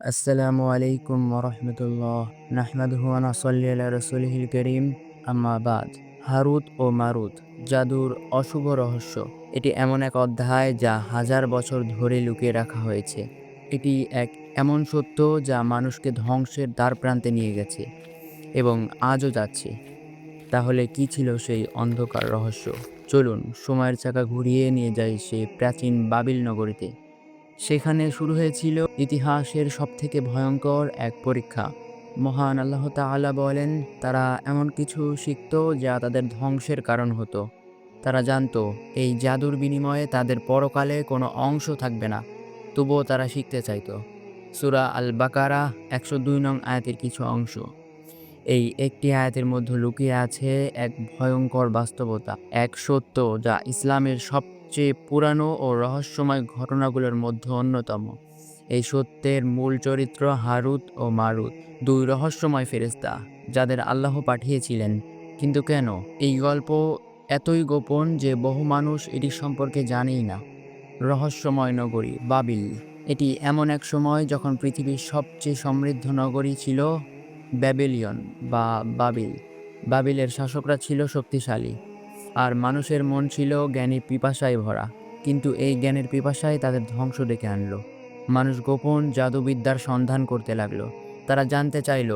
আসসালামু আলাইকুম ওরহমতুল্লাহ নাহমাদুহু ওয়া নাসাল্লি আলা রাসূলিহিল কারীম। আম্মা বাদ। হারুত ও মারুত জাদুর অশুভ রহস্য। এটি এমন এক অধ্যায় যা হাজার বছর ধরে লুকিয়ে রাখা হয়েছে। এটি এক এমন সত্য যা মানুষকে ধ্বংসের দ্বার প্রান্তে নিয়ে গেছে এবং আজও যাচ্ছে। তাহলে কি ছিল সেই অন্ধকার রহস্য? চলুন সময়ের চাকা ঘুরিয়ে নিয়ে যাই সেই প্রাচীন বাবিল নগরীতে। সেখানে শুরু হয়েছিল ইতিহাসের সবথেকে ভয়ঙ্কর এক পরীক্ষা। মহান আল্লাহ তাআলা বলেন, তারা এমন কিছু শিখত যা তাদের ধ্বংসের কারণ হতো। তারা জানতো, এই জাদুর বিনিময়ে তাদের পরকালে কোনো অংশ থাকবে না, তবুও তারা শিখতে চাইতো। সুরা আল বাকারা একশো দুই নং আয়াতের কিছু অংশ। এই একটি আয়াতের মধ্যে লুকিয়ে আছে এক ভয়ঙ্কর বাস্তবতা, এক সত্য যা ইসলামের সবচেয়ে পুরানো ও রহস্যময় ঘটনাগুলোর মধ্যে অন্যতম। এই সত্যের মূল চরিত্র হারুত ও মারুত, দুই রহস্যময় ফেরেস্তা যাদের আল্লাহ পাঠিয়েছিলেন। কিন্তু কেন? এই গল্প এতই গোপন যে বহু মানুষ এটি সম্পর্কে জানেই না। রহস্যময় নগরী, বাবিল, এটি এমন এক সময় যখন পৃথিবীর সবচেয়ে সমৃদ্ধ নগরী ছিল ব্যাবিলিয়ন বা বাবিল। বাবিলের শাসকরা ছিল শক্তিশালী। আর মানুষের মন ছিল জ্ঞানী পিপাসায় ভরা, কিন্তু এই জ্ঞানের পিপাসায় তাদের ধ্বংস ডেকে আনলো। মানুষ গোপন জাদুবিদ্যার সন্ধান করতে লাগল। তারা জানতে চাইল,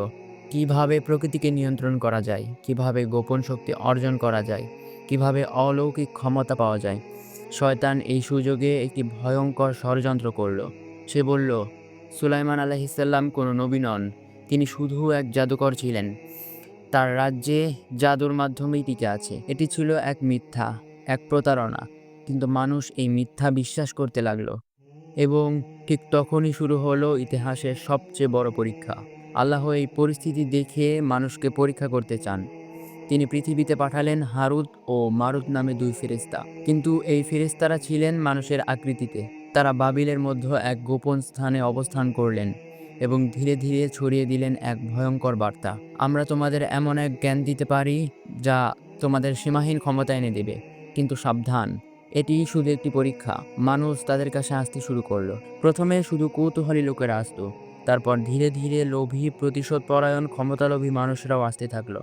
কীভাবে প্রকৃতিকে নিয়ন্ত্রণ করা যায়, কীভাবে গোপন শক্তি অর্জন করা যায়, কীভাবে অলৌকিক ক্ষমতা পাওয়া যায়। শয়তান এই সুযোগে একটি ভয়ঙ্কর ষড়যন্ত্র করল। সে বলল, সুলাইমান আলাহিসাল্লাম কোনো নবী নন, তিনি শুধু এক জাদুকর ছিলেন। তার রাজ্যে জাদুর মাধ্যমেই টিকে আছে। এটি ছিল এক মিথ্যা, এক প্রতারণা। কিন্তু মানুষ এই মিথ্যা বিশ্বাস করতে লাগল। এবং ঠিক তখনই শুরু হলো ইতিহাসের সবচেয়ে বড় পরীক্ষা। আল্লাহ এই পরিস্থিতি দেখে মানুষকে পরীক্ষা করতে চান। তিনি পৃথিবীতে পাঠালেন হারুত ও মারুত নামে দুই ফেরেস্তা কিন্তু এই ফেরেস্তারা ছিলেন মানুষের আকৃতিতে। তারা বাবিলের মধ্যে এক গোপন স্থানে অবস্থান করলেন। এবং ধীরে ধীরে ছড়িয়ে দিলেন এক ভয়ঙ্কর বার্তা। আমরা তোমাদের এমন এক জ্ঞান দিতে পারি, যা তোমাদের সীমাহীন ক্ষমতা এনে দেবে। কিন্তু সাবধান, এটি শুধু একটি পরীক্ষা। মানুষ তাদের কাছে আসতে শুরু করল। প্রথমে শুধু কৌতূহলী লোকেরা আসতো। তারপর ধীরে ধীরে লোভী প্রতিশোধ পরায়ণ ক্ষমতালোভী মানুষরাও আসতে থাকল।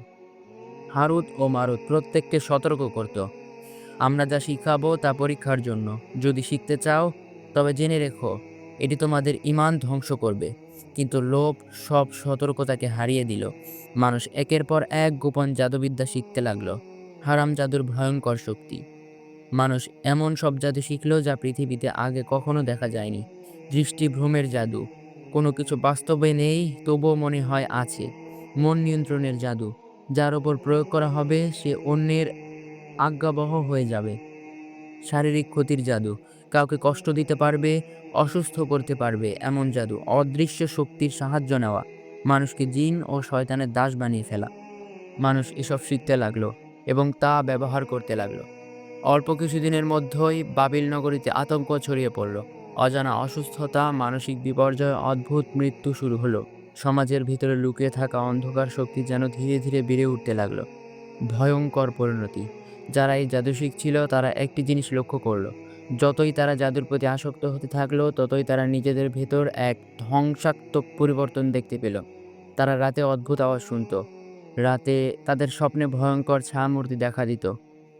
হারুত ও মারুত প্রত্যেককে সতর্ক করত। আমরা যা শিখাবো তা পরীক্ষার জন্য। যদি শিখতে চাও, তবে জেনে রেখো, এটি তোমাদের ইমান ধ্বংস করবে। কিন্তু লোভ সব সতর্কতাকে হারিয়ে দিল। মানুষ একের পর এক গোপন জাদুবিদ্যা শিখতে লাগল। হারাম জাদুর ভয়ঙ্কর শক্তি। মানুষ এমন সব জাদু শিখল যা পৃথিবীতে আগে কখনো দেখা যায়নি। দৃষ্টিভ্রমের জাদু। কোনো কিছু বাস্তবে নেই, তবুও মনে হয় আছে। মন নিয়ন্ত্রণের জাদু। যার ওপর প্রয়োগ করা হবে, সে অন্যের আজ্ঞাবহ হয়ে যাবে। শারীরিক ক্ষতির জাদু। কাউকে কষ্ট দিতে পারবে, অসুস্থ করতে পারবে, এমন জাদু, অদৃশ্য শক্তির সাহায্য নেওয়া, মানুষকে জিন ও শয়তানের দাস বানিয়ে ফেলা। মানুষ এসব শিখতে লাগল এবং তা ব্যবহার করতে লাগল। অল্প কিছুদিনের মধ্যেই বাবিল নগরীতে আতঙ্ক ছড়িয়ে পড়ল। অজানা অসুস্থতা, মানসিক বিপর্যয়, অদ্ভুত মৃত্যু শুরু হলো। সমাজের ভিতরে লুকিয়ে থাকা অন্ধকার শক্তি যেন ধীরে ধীরে বেড়ে উঠতে লাগল। ভয়ঙ্কর পরিণতি। যারা এই জাদু শিখছিল, তারা একটি জিনিস লক্ষ্য করল। যতই তারা জাদুর প্রতি আসক্ত হতে থাকল, ততই তারা নিজেদের ভেতর এক ধ্বংসাত্মক পরিবর্তন দেখতে পেল। তারা রাতে অদ্ভুত আওয়াজ শুনত। রাতে তাদের স্বপ্নে ভয়ঙ্কর ছা মূর্তি দেখা দিত।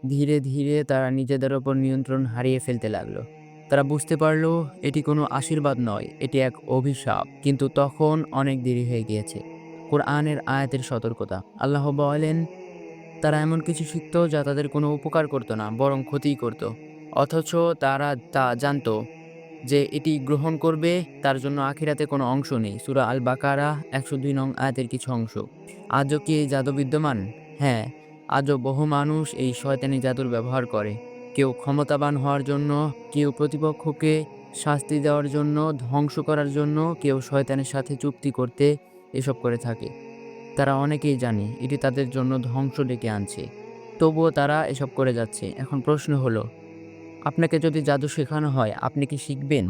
ধীরে ধীরে তারা নিজেদের ওপর নিয়ন্ত্রণ হারিয়ে ফেলতে লাগল। তারা বুঝতে পারল, এটি কোনো আশীর্বাদ নয়, এটি এক অভিশাপ। কিন্তু তখন অনেক দেরি হয়ে গিয়েছে। কোরআনের আয়াতের সতর্কতা। আল্লাহ বলেন, তারা এমন কিছু শিখত যা তাদের কোনো উপকার করতো না, বরং ক্ষতিই করত। অথচ তারা তা জানতো যে এটি গ্রহণ করবে, তার জন্য আখিরাতে কোনো অংশ নেই। সুরা আল বাকারা একশো দুই নং আয়াতের কিছু অংশ। আজও কি জাদু বিদ্যমান? হ্যাঁ আজও বহু মানুষ এই শয়তানি জাদুর ব্যবহার করে। কেউ ক্ষমতাবান হওয়ার জন্য, কেউ প্রতিপক্ষকে শাস্তি দেওয়ার জন্য, ধ্বংস করার জন্য, কেউ শয়তানের সাথে চুক্তি করতে এসব করে থাকে। তারা অনেকেই জানে, এটি তাদের জন্য ধ্বংস ডেকে আনছে। তবুও তারা এসব করে যাচ্ছে। এখন প্রশ্ন হলো আপনাকে যদি জাদু শেখানো হয় আপনি কি শিখবেন?